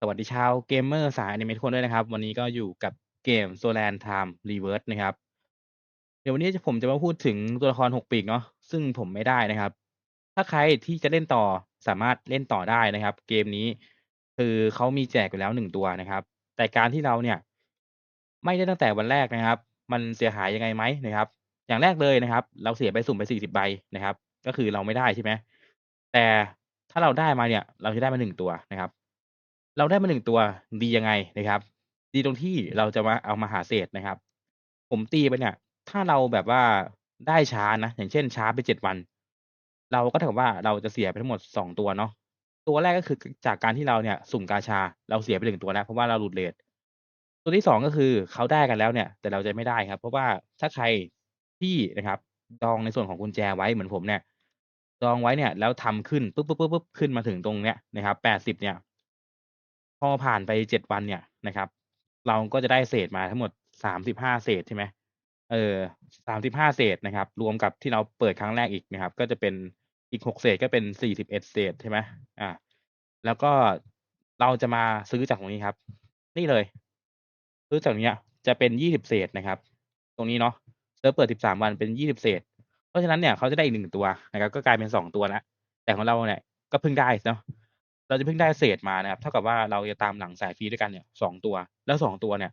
สวัสดีชาวเกมเมอร์สายอนิเมะทุกคนด้วยนะครับ วันนี้ก็อยู่กับเกม Solan Time Reverse นะครับ เดี๋ยววันนี้ผมจะมาพูดถึงตัวละครหกปีกเนาะซึ่งผมไม่ได้นะครับ ถ้าใครที่จะเล่นต่อสามารถเล่นต่อได้นะครับ เกมนี้คือเขามีแจกอยู่แล้วหนึ่งตัวนะครับ แต่การที่เราเนี่ย ไม่ได้ตั้งแต่วันแรกนะครับ มันเสียหายยังไงไหมนะครับ อย่างแรกเลยนะครับ เราเสียไปสุ่มไปสี่สิบใบนะครับ ก็คือเราไม่ได้ใช่ไหมแต่ถ้าเราได้มาเนี่ย เราจะได้มาหนึ่งตัวนะครับ เราได้มาหนึ่งตัวดียังไงนะครับ ดีตรงที่เราจะมาเอามาหาเศษนะครับ ผมตีไปเนี่ย ถ้าเราแบบว่าได้ช้านะอย่างเช่นช้าไปเจ็ดวัน เราก็เท่ากับว่าเราจะเสียไปทั้งหมดสองตัวเนาะตัวแรกก็คือจากการที่เราเนี่ยสุ่มกาชา เราเสียไปหนึ่งตัวแล้วเพราะว่าเราหลุดเรทตัวที่สองก็คือเขาได้กันแล้วเนี่ย แต่เราจะไม่ได้ครับ เพราะว่าถ้าใครที่นะครับดองในส่วนของกุญแจไว้เหมือนผมเนี่ยดองไว้เนี่ยแล้วทำขึ้นปุ๊บปุ๊บปุ๊บปุ๊บขึ้นมาถึงตรงเนี้ยนะครับแปดสิบเนี่ย พอผ่านไปเจ็ดวันเนี่ยนะครับ เราก็จะได้เศษมาทั้งหมดสามสิบห้าเศษใช่ไหมเออสามสิบห้าเศษนะครับ รวมกับที่เราเปิดครั้งแรกอีกนะครับ ก็จะเป็นอีกหกเศษก็เป็นสี่สิบเอ็ดเศษใช่ไหมอ่า แล้วก็เราจะมาซื้อจากตรงนี้ครับ นี่เลย ซื้อจากเนี้ย จะเป็นยี่สิบเศษนะครับ ตรงนี้เนาะเซิร์ฟเปิดสิบสามวันเป็นยี่สิบเศษ เพราะฉะนั้นเนี่ยเขาจะได้อีกหนึ่งตัวนะครับ ก็กลายเป็นสองตัวล้วแต่ของเราเนี่ยก็เพิ่งได้เนาะ เราจะเพิ่งได้เศษมานะครับ เท่ากับว่าเราจะตามหลังสายฟรีด้วยกันเนี่ยสองตัว แล้วสองตัวเนี่ย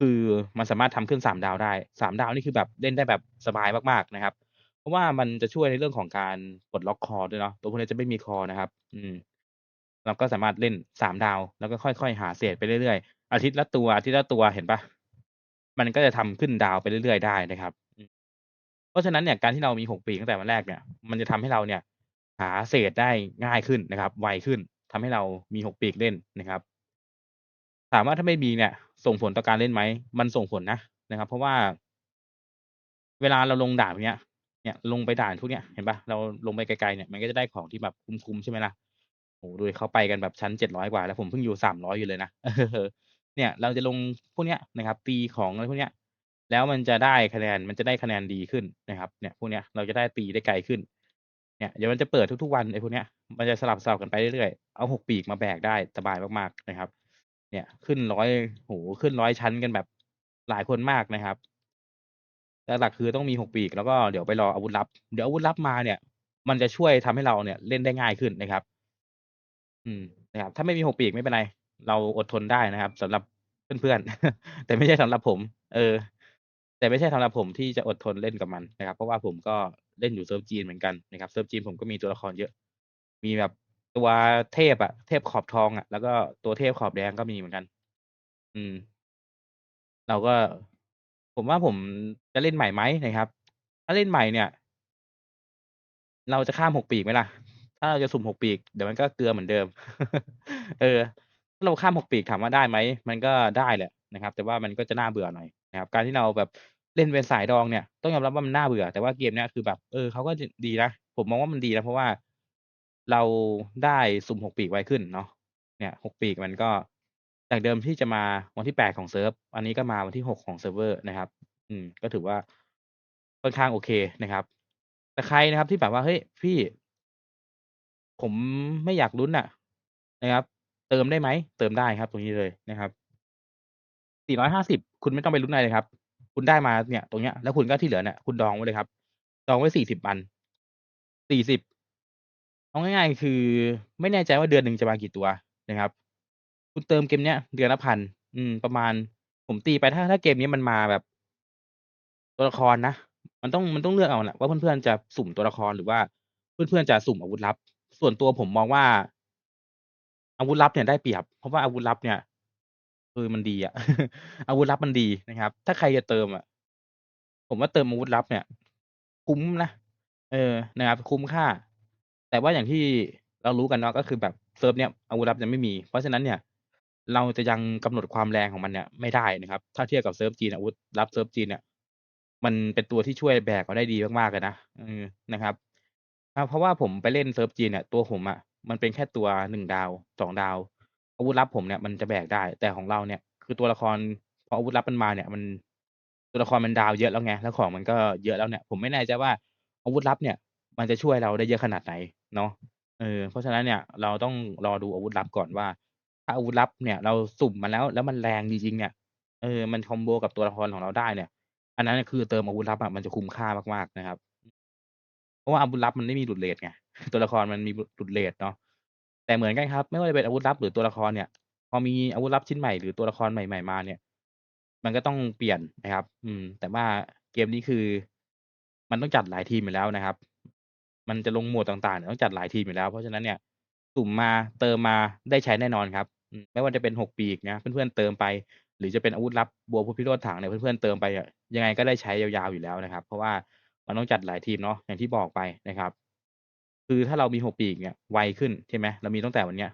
คือมันสามารถทำขึ้นสามดาวได้สามดาวนี่คือแบบเล่นได้แบบสบายมากๆนะครับ เพราะว่ามันจะช่วยในเรื่องของการปลดล็อกคอด้วยเนาะตัวพวกนี้จะไม่มีคอนะครับ อืมเราก็สามารถเล่นสามดาว แล้วก็ค่อยๆหาเศษไปเรื่อยๆอาทิตย์ละตัวอาทิตย์ละตัวเห็นปะมันก็จะทำขึ้นดาวไปเรื่อยๆได้นะครับ เพราะฉะนั้นเนี่ยการที่เรามีหกปีตั้งแต่วันแรกเนี่ย มันจะทำให้เราเนี่ย หาเศษได้ง่ายขึ้นนะครับ ไวขึ้นทำให้เรามีหกปีกเล่นนะครับ ถามว่าถ้าไม่มีเนี่ย ส่งผลต่อการเล่นไหม มันส่งผลนะนะครับ เพราะว่า เวลาเราลงด่านเนี้ยเนี่ยลงไปด่านพวกเนี้ยเห็นปะเราลงไปไกลๆเนี่ยมันก็จะได้ของที่แบบคุ้มๆใช่ไหมล่ะโอ้โหดูเขาไปกันแบบชั้นเจ็ดร้อยกว่า แล้วผมเพิ่งอยู่สามร้อยอยู่เลยนะเออเนี่ย เราจะลงพวกเนี้ยนะครับ ตีของอะไรพวกเนี้ย แล้วมันจะได้คะแนนมันจะได้คะแนนดีขึ้นนะครับ เนี่ย พวกเนี้ยเราจะได้ตีได้ไกลขึ้น เนี่ยเดี๋ยวมันจะเปิดทุกๆวันไอ้พวกเนี้ยมันจะสลับสลับกันไปเรื่อยๆเอาหกปีกมาแบกได้สบายมากๆนะครับ เนี่ยขึ้นร้อยโหขึ้นร้อยชั้นกันแบบหลายคนมากนะครับแต่หลักคือต้องมีหกปีกแล้วก็เดี๋ยวไปรออาวุธลับ เดี๋ยวอาวุธลับมาเนี่ย มันจะช่วยทำให้เราเนี่ยเล่นได้ง่ายขึ้นนะครับ อืมนะครับ ถ้าไม่มีหกปีกไม่เป็นไร เราอดทนได้นะครับสำหรับเพื่อนๆแต่ไม่ใช่สำหรับผม เออ แต่ไม่ใช่สำหรับผมที่จะอดทนเล่นกับมันนะครับ เพราะว่าผมก็เล่นอยู่เซิร์ฟจีนเหมือนกันนะครับเซิร์ฟจีนผมก็มีตัวละครเยอะ มีแบบตัวเทพอะเทพขอบทองอะแล้วก็ตัวเทพขอบแดงก็มีเหมือนกัน อืม เราก็ผมว่าผมจะเล่นใหม่ไหมนะครับ ถ้าเล่นใหม่เนี่ย เราจะข้ามหกปีกไหมล่ะ ถ้าเราจะสุ่มหกปีกเดี๋ยวมันก็เกลือเหมือนเดิม เออถ้าเราข้ามหกปีกถามว่าได้ไหมมันก็ได้แหละนะครับ แต่ว่ามันก็จะน่าเบื่อหน่อยนะครับ การที่เราแบบ เล่นเป็นสายดองเนี่ย ต้องยอมรับว่ามันน่าเบื่อ แต่ว่าเกมเนี้ยคือแบบ เออเขาก็ดีนะ ผมมองว่ามันดีนะ เพราะว่าเราได้สุ่มหกปีกไวขึ้นเนาะเนี่ยหกปีกมันก็จากเดิมที่จะมาวันที่แปดของเซิร์ฟ อันนี้ก็มาวันที่หกของเซิร์ฟเวอร์นะครับ อืม ก็ถือว่าค่อนข้างโอเคนะครับแต่ใครนะครับที่แบบว่าเฮ้ยพี่ ผมไม่อยากลุ้นน่ะนะครับ เติมได้ไหมเติมได้ครับ ตรงนี้เลยนะครับ 450 คุณไม่ต้องไปลุ้นอะไรเลยครับ คุณได้มาเนี่ย ตรงเนี้ยแล้วคุณก็ที่เหลือเนี่ยคุณดองไว้เลยครับ ดองไว้40วัน40เอาง่ายๆคือ ไม่แน่ใจว่าเดือนหนึ่งจะมากี่ตัวนะครับ คุณเติมเกมเนี้ยเดือนละพันอืม ประมาณ ผมตีไปถ้าถ้าเกมนี้มันมาแบบ ตัวละครนะมันต้องมันต้องเลือกเอาแหละว่าเพื่อนๆจะสุ่มตัวละครหรือว่าเพื่อนๆจะสุ่มอาวุธลับ ส่วนตัวผมมองว่าอาวุธลับเนี่ยได้เปรียบ เพราะว่าอาวุธลับเนี่ย คือมันดีอะ อาวุธลับมันดีนะครับ ถ้าใครจะเติมอะ ผมว่าเติมอาวุธลับเนี่ย คุ้มนะ เออ นะครับ คุ้มค่า แต่ว่าอย่างที่เรารู้กันเนาะ ก็คือแบบเซิร์ฟเนี้ยอาวุธลับยังไม่มี เพราะฉะนั้นเนี่ย เราจะยังกำหนดความแรงของมันเนี่ยไม่ได้นะครับ ถ้าเทียบกับเซิร์ฟจีนอาวุธลับเซิร์ฟจีนเนี่ย มันเป็นตัวที่ช่วยแบกเราได้ดีมากๆเลยนะเออนะครับอาเพราะว่าผมไปเล่นเซิร์ฟจีนเนี่ย ตัวผมอะมันเป็นแค่ตัวหนึ่งดาวสองดาว อาวุธลับผมเนี่ยมันจะแบกได้ แต่ของเราเนี่ย คือตัวละคร พออาวุธลับมันมาเนี่ย มัน ตัวละครมันดาวเยอะแล้วไง แล้วของมันก็เยอะแล้วเนี่ย ผมไม่แน่ใจว่าอาวุธลับเนี่ย มันจะช่วยเราได้เยอะขนาดไหนเนาะ เออ เพราะฉะนั้นเนี่ย เราต้องรอดูอาวุธลับก่อนว่า ถ้าอาวุธลับเนี่ย เราสุ่มมาแล้ว แล้วมันแรงจริงๆเนี่ย เออ มันคอมโบกับตัวละครของเราได้เนี่ย อันนั้นคือเติมอาวุธลับอะมันจะคุ้มค่ามากๆนะครับ เพราะว่าอาวุธลับมันไม่มีหลุดเรตไง ตัวละครมันมีหลุดหลุดเรตเนาะ แต่เหมือนกันครับ ไม่ว่าจะเป็นอาวุธลับ หรือตัวละครเนี่ย พอมีอาวุธลับชิ้นใหม่ หรือตัวละครใหม่ ๆ มาเนี่ย มันก็ต้องเปลี่ยนนะครับ อืม แต่ว่าเกมนี้คือ มันต้องจัดหลายทีมอยู่แล้วนะครับ มันจะลงหมวดต่าง ๆ เนี่ยต้องจัดหลายทีมอยู่แล้ว เพราะฉะนั้นเนี่ย สุ่มมาเติมมาได้ใช้แน่นอนครับ อืม ไม่ว่าจะเป็น 6 ปีกนะ เพื่อน ๆ เติมไป หรือจะเป็นอาวุธลับ บัวพุทธพิโรธถังเนี่ย เพื่อน ๆ เติมไปอะยังไงก็ได้ใช้ยาว ๆ อยู่แล้วนะครับ เพราะว่ามันต้องจัดหลายทีมเนาะ อย่างที่บอกไปนะครับ คือถ้าเรามี6ปีกเนี่ยไวขึ้นใช่ไหมเรามีตั้งแต่วันเนี้ย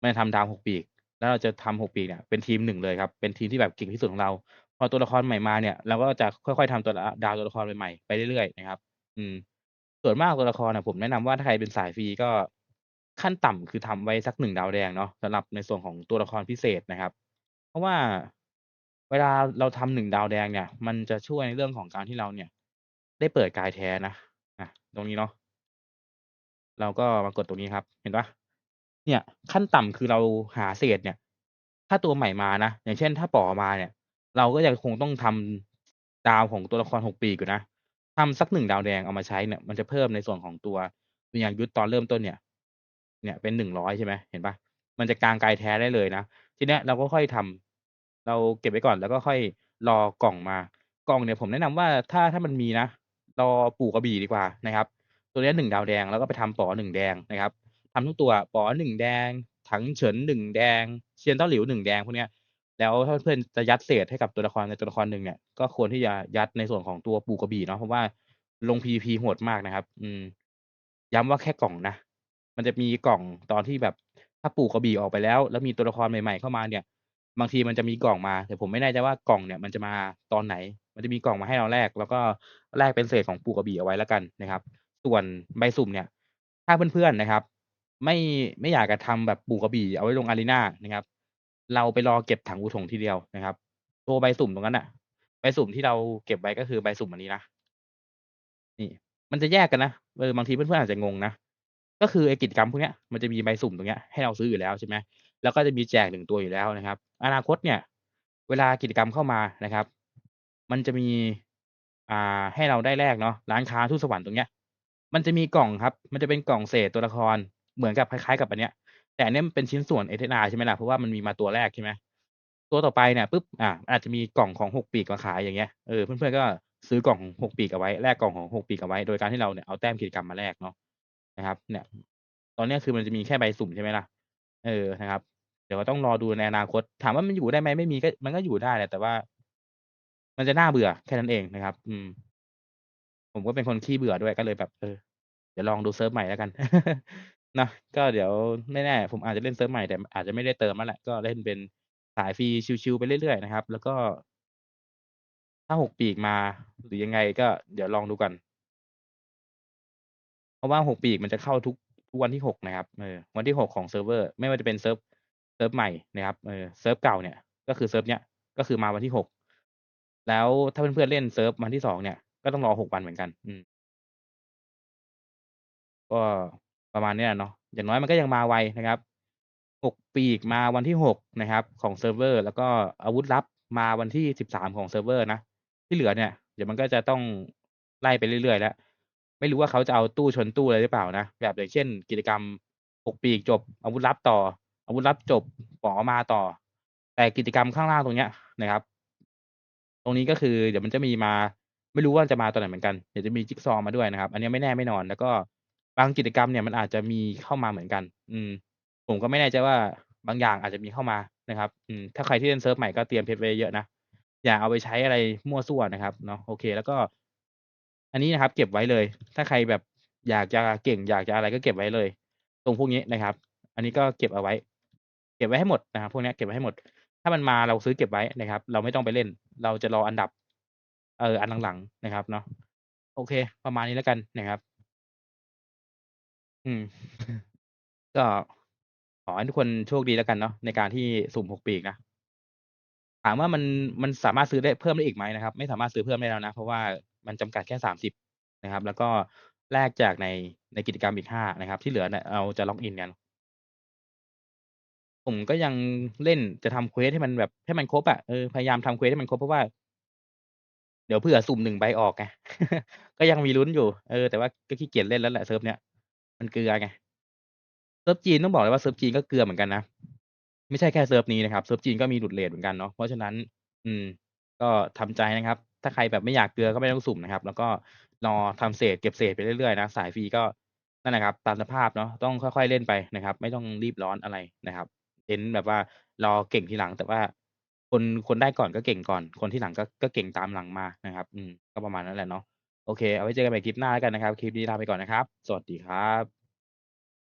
มันจะทำดาว6ปีก แล้วเราจะทำ6ปีกเนี่ยเป็นทีม1เลยครับ เป็นทีมที่แบบเก่งที่สุดของเรา พอตัวละครใหม่มาเนี่ยเราก็จะค่อยๆทำตัวละดาวตัวละครใหม่ๆไปเรื่อยๆนะครับ อืม ส่วนมากตัวละครอะผมแนะนำว่าถ้าใครเป็นสายฟรีก็ขั้นต่ำคือทำไว้สัก1ดาวแดงเนาะสำหรับในส่วนของตัวละครพิเศษนะครับ เพราะว่าเวลาเราทำ1ดาวแดงเนี่ย มันจะช่วยในเรื่องของการที่เราเนี่ย ได้เปิดกายแท้นะอะตรงนี้เนาะ เราก็มากดตรงนี้ครับ เห็นเปล่า เนี่ย ขั้นต่ำคือเราหาเศษเนี่ย ถ้าตัวใหม่มานะ อย่างเช่น ถ้าป๋อมาเนี่ย เราก็ยังคงต้องทำดาวของตัวละคร 6 ปีกอยู่นะ ทำสัก 1 ดาวแดงเอามาใช้เนี่ย มันจะเพิ่มในส่วนของตัววิญญาณยุทธตอนเริ่มต้นเนี่ย เนี่ยเป็น 100 ใช่ไหม เห็นเปล่า มันจะกลางกายแท้ได้เลยนะ ทีเนี้ยเราก็ค่อยทำ เราเก็บไว้ก่อน แล้วก็ค่อยรอกล่องมา กล่องเนี่ยผมแนะนำว่า ถ้า ถ้ามันมีนะ รอปู่กระบี่ดีกว่านะครับ ตัวนี้ย1ดาวแดงแล้วก็ไปทำป๋อ1แดงนะครับทำทุกตัวป๋อ1แดง ถังเฉิน1แดงเซียนเต้าหลิว1แดงพวกเนี้ยแล้วถ้าเพื่อนจะยัดเศษให้กับตัวละครใดตัวละครหนึ่งเนี่ยก็ควรที่จะยัดในส่วนของตัวปูกระบี่เนาะเพราะว่าลง PVP โหดมากนะครับ อืม ย้ำว่าแค่กล่องนะมันจะมีกล่องตอนที่แบบถ้าปูกระบี่ออกไปแล้ว แล้วมีตัวละครใหม่ๆเข้ามาเนี่ย บางทีมันจะมีกล่องมา แต่ผมไม่แน่ใจว่ากล่องเนี่ยมันจะมาตอนไหน มันจะมีกล่องมาให้เราแลกแล้วก็แลกเป็นเศษของปูกระบี่เอาไว้แล้วกันนะครับ ส่วนใบสุ่มเนี่ย ถ้าเพื่อนๆนะครับ ไม่ไม่อยากจะทำแบบปูกระบี่เอาไว้ลง Arena นะครับ เราไปรอเก็บถังอู่ถงทีเดียวนะครับ ตัวใบสุ่มตรงนั้นน่ะ ใบสุ่มที่เราเก็บไว้ก็คือใบสุ่มอันนี้นะนี่ มันจะแยกกันนะเออบางทีเพื่อนๆอาจจะงงนะก็คือไอ้กิจกรรมพวกเนี้ยมันจะมีใบสุ่มตรงเนี้ยให้เราซื้ออยู่แล้วใช่ไหมแล้วก็จะมีแจก1ตัวอยู่แล้วนะครับ อนาคตเนี่ย เวลากิจกรรมเข้ามานะครับ มันจะมี อ่าให้เราได้แลกเนาะร้านค้าทูตสวรรค์ตรงเนี้ย มันจะมีกล่องครับ มันจะเป็นกล่องเศษตัวละคร เหมือนกับคล้ายๆกับอันเนี้ย แต่อันเนี้ยมันเป็นชิ้นส่วน SSR ใช่ไหมล่ะ เพราะว่ามันมีมาตัวแรกใช่ไหม ตัวต่อไปเนี่ยปุ๊บ อ่า อาจจะมีกล่องของ6ปีกมาขายอย่างเงี้ย เออ เพื่อนๆก็ซื้อกล่องของ6ปีกเอาไว้ แลกกล่องของ6ปีกเอาไว้ โดยการที่เราเนี่ยเอาแต้มกิจกรรมมาแลกเนาะ นะครับ เนี่ย ตอนเนี้ยคือมันจะมีแค่ใบสุ่มใช่ไหมล่ะ เออ นะครับ เดี๋ยวก็ต้องรอดูในอนาคต ถามว่ามันอยู่ได้ไหมไม่มีก็ มันก็อยู่ได้แหละ แต่ว่า มันจะน่าเบื่อแค่นั้นเองนะครับ อืม ผมก็เป็นคนขี้เบื่อด้วยก็เลยแบบ เออ เดี๋ยวลองดูเซิร์ฟใหม่แล้วกันเนาะก็เดี๋ยวไม่แน่ผมอาจจะเล่นเซิร์ฟใหม่แต่อาจจะไม่ได้เติมแล้วแหละก็เล่นเป็นสายฟรีชิลๆไปเรื่อยๆนะครับ แล้วก็ ถ้า6ปีกมา หรือยังไงก็เดี๋ยวลองดูก่อนเพราะว่า6ปีกมันจะเข้าทุกทุกวันที่6นะครับเออวันที่6ของเซิร์ฟเวอร์ ไม่ว่าจะเป็นเซิร์ฟเซิร์ฟใหม่นะครับเออเซิร์ฟเก่าเนี่ย ก็คือเซิร์ฟเนี้ยก็คือมาวันที่6แล้วถ้าเพื่อนๆเล่นเซิร์ฟวันที่2เนี่ย ก็ต้องรอ 6 วันเหมือนกัน อืม ก็ประมาณเนี้ยเนาะ อย่างน้อยมันก็ยังมาไวนะครับ 6 ปีกมาวันที่ 6 นะครับของเซิร์ฟเวอร์ แล้วก็อาวุธลับมาวันที่ 13 ของเซิร์ฟเวอร์นะ ที่เหลือเนี่ย เดี๋ยวมันก็จะต้องไล่ไปเรื่อย ๆ แล้ว ไม่รู้ว่าเขาจะเอาตู้ชนตู้อะไรหรือเปล่านะ แบบอย่างเช่น กิจกรรม 6 ปีกจบ อาวุธลับต่อ อาวุธลับจบป๋อมาต่อ แต่กิจกรรมข้างล่างตรงเนี้ยนะครับ ตรงนี้ก็คือเดี๋ยวมันจะมีมา ไม่รู้ว่าจะมาตอนไหนเหมือนกัน เดี๋ยวจะมีจิ๊กซอว์มาด้วยนะครับ อันนี้ไม่แน่ไม่นอน แล้วก็บางกิจกรรมเนี่ยมันอาจจะมีเข้ามาเหมือนกัน อืม ผมก็ไม่แน่ใจว่าบางอย่างอาจจะมีเข้ามานะครับ อืม ถ้าใครที่เล่นเซิร์ฟใหม่ก็เตรียมเพชรไว้เยอะนะ อย่าเอาไปใช้อะไรมั่วซั่วนะครับ เนาะ โอเค แล้วก็ อันนี้นะครับ เก็บไว้เลย ถ้าใครแบบอยากจะเก่ง อยากจะอะไรก็เก็บไว้เลย ตรงพวกนี้นะครับ อันนี้ก็เก็บเอาไว้ เก็บไว้ให้หมดนะครับ พวกนี้เก็บไว้ให้หมด ถ้ามันมาเราซื้อเก็บไว้นะครับ เราไม่ต้องไปเล่น เราจะรออันดับ เอออันหลังๆนะครับเนาะโอเค ประมาณนี้แล้วกันนะครับ อืม ก็ขอให้ทุกคนโชคดีแล้วกันเนาะในการที่สุ่ม6ปีกนะถามว่ามันมันสามารถซื้อได้เพิ่มได้อีกไหมนะครับ ไม่สามารถซื้อเพิ่มได้แล้วนะเพราะว่ามันจำกัดแค่30นะครับ แล้วก็แลกจากในในกิจกรรมอีก5นะครับ ที่เหลือเนี่ยเราจะล็อกอินกันผมก็ยังเล่นจะทำเควสให้มันแบบให้มันครบอะเออพยายามทำเควสให้มันครบเพราะว่า เดี๋ยวเผื่อสุ่ม1ใบออกไง ก็ยังมีลุ้นอยู่ เออ แต่ว่าก็ขี้เกียจเล่นแล้วแหละเซิร์ฟเนี้ย มันเกลือไง เซิร์ฟจีนต้องบอกเลยว่าเซิร์ฟจีนก็เกลือเหมือนกันนะ ไม่ใช่แค่เซิร์ฟนี้นะครับเซิร์ฟจีนก็มีหลุดเรตเหมือนกันเนาะ เพราะฉะนั้น อืม ก็ทำใจนะครับ ถ้าใครแบบไม่อยากเกลือก็ไม่ต้องสุ่มนะครับ แล้วก็รอทำเศษเก็บเศษไปเรื่อยๆนะ สายฟรีก็นั่นแหละครับ ตามสภาพเนาะ ต้องค่อยๆเล่นไปนะครับ ไม่ต้องรีบร้อนอะไรนะครับเน้นแบบว่ารอเก่งทีหลังแต่ว่า คน คนได้ก่อนก็เก่งก่อน คนที่หลังก็ ก็เก่งตามหลังมานะครับ อืม ก็ประมาณนั้นแหละเนาะ โอเค เอาไว้เจอกันใหม่คลิปหน้าแล้วกันนะครับ คลิปนี้ลาไปก่อนนะครับ สวัสดีครับ